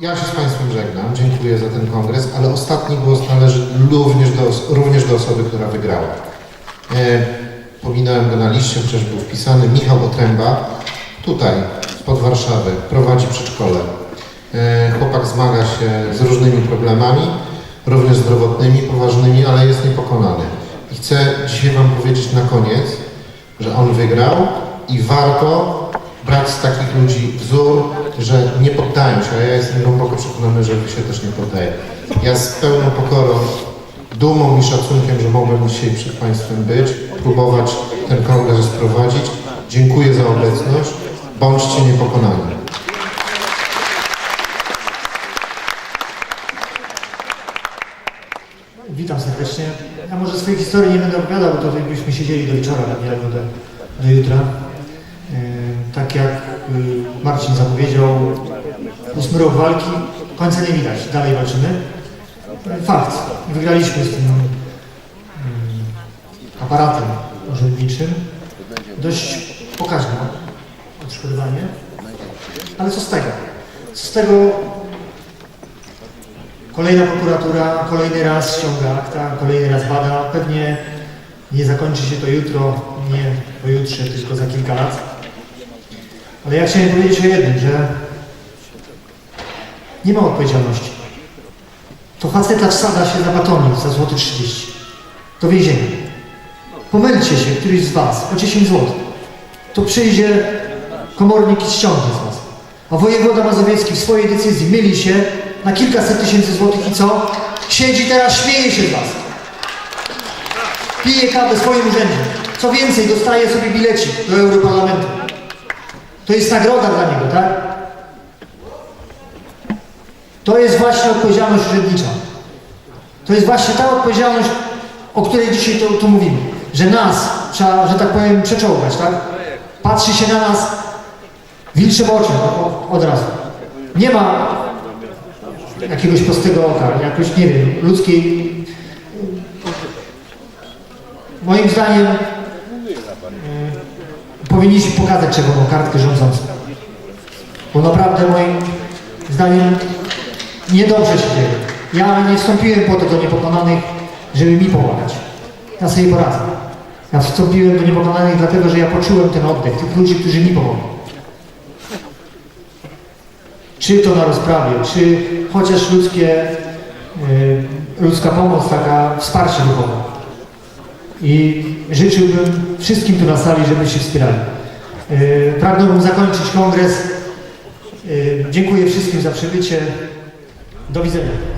Ja się z Państwem żegnam, dziękuję za ten kongres, ale ostatni głos należy również do, również do osoby, która wygrała. E, pominąłem go na liście, chociaż był wpisany. Michał Otręba, tutaj, spod Warszawy, prowadzi przedszkole. E, chłopak zmaga się z różnymi problemami, również zdrowotnymi, poważnymi, ale jest niepokonany. I chcę dzisiaj Wam powiedzieć na koniec, że on wygrał i warto brać z takich ludzi wzór, że nie poddają się, a ja jestem głęboko przekonany, że Wy się też nie poddaje. Ja z pełną pokorą, dumą i szacunkiem, że mogłem dzisiaj przed Państwem być, próbować ten kongres prowadzić. Dziękuję za obecność. Bądźcie niepokonani. Witam serdecznie. Ja może swojej historii nie będę opowiadał, bo to byśmy siedzieli do wieczora, a nie albo do, do jutra. Tak jak yy, Marcin zapowiedział, ósmy rok walki, końca nie widać, dalej walczymy. Fakt, wygraliśmy z tym yy, aparatem urzędniczym. Dość pokaźne odszkodowanie. Ale co z tego? Co z tego Kolejna prokuratura kolejny raz ściąga akta, kolejny raz bada. Pewnie nie zakończy się to jutro, nie pojutrze, tylko za kilka lat. Ale ja chciałem powiedzieć o jednym, że nie ma odpowiedzialności. To faceta wsada się za batonik za złoty 30 do więzienia. Pomylcie się, któryś z Was, o 10 zł. To przyjdzie komornik i ściągnie z Was. A wojewoda mazowiecki w swojej decyzji myli się na kilkaset tysięcy złotych i co? Siedzi teraz, śmieje się z Was. Pije kawę w swoim urzędzie. Co więcej, dostaje sobie bilecik do Europarlamentu. To jest nagroda dla niego, tak? To jest właśnie odpowiedzialność urzędnicza. To jest właśnie ta odpowiedzialność, o której dzisiaj tu, tu mówimy. Że nas trzeba, że tak powiem, przeczołgać, tak? Patrzy się na nas wilczym oczem od razu. Nie ma jakiegoś prostego oka, jakoś, nie wiem, ludzkiej... Moim zdaniem powinniśmy pokazać czerwoną kartkę rządzącą. Bo naprawdę moim zdaniem niedobrze się dzieje. Ja nie wstąpiłem po to do niepokonanych, żeby mi pomagać. Ja sobie poradzę. Ja wstąpiłem do niepokonanych dlatego, że ja poczułem ten oddech tych ludzi, którzy mi pomogli. Czy to na rozprawie, czy chociaż ludzkie, y, ludzka pomoc, taka wsparcie duchowe. I życzyłbym wszystkim tu na sali, żeby się wspierali. Y, pragnąłbym zakończyć kongres. Y, dziękuję wszystkim za przybycie. Do widzenia.